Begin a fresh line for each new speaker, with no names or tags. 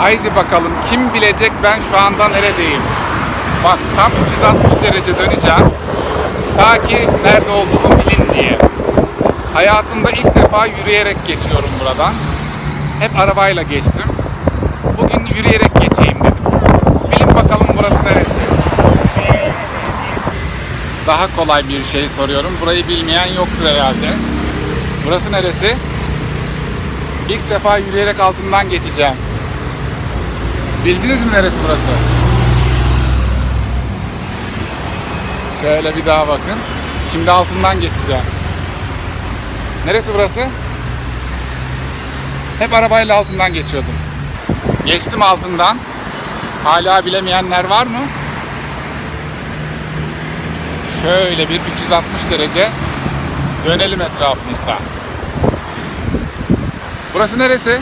Haydi bakalım kim bilecek ben şu anda neredeyim. Bak tam 360 derece döneceğim. Ta ki nerede olduğumu bilin diye. Hayatımda ilk defa yürüyerek geçiyorum buradan. Hep arabayla geçtim. Bugün yürüyerek geçeyim dedim. Bilin bakalım burası neresi? Daha kolay bir şey soruyorum. Burayı bilmeyen yoktur herhalde. Burası neresi? İlk defa yürüyerek altından geçeceğim. Bildiniz mi neresi burası? Şöyle bir daha bakın. Şimdi altından geçeceğim. Neresi burası? Hep arabayla altından geçiyordum. Geçtim altından. Hala bilemeyenler var mı? Şöyle bir 360 derece dönelim etrafımızda. Burası neresi?